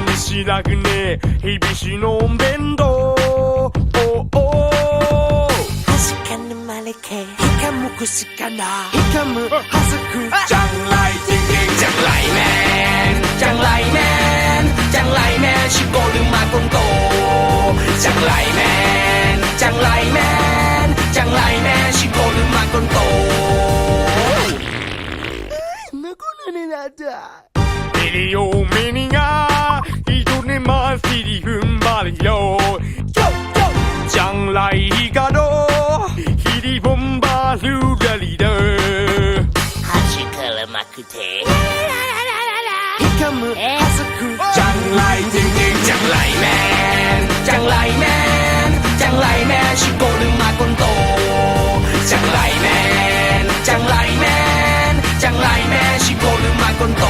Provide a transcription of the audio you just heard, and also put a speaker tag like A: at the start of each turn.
A: まねしなくね日々しのんべんど
B: 確かにまれけひかむくしかなひかむはずく
C: จังไรจริงจริงจังไรแมนจังไรแมนจังไรแมนชิโกดึงมาคนโตจังไรแมนจังไรแมนจังไรแมนชิโกดึงมาคนโตนี่นนาดามินิโอ
B: มินิ มอแอสคือ
C: จังไรจริงจริงจังไรแมนจังไรแมนจังไรแมนชิโกลืมมาคนโต จังไรแมนจังไรแมนจังไรแมนชิโกลืมมาคนโต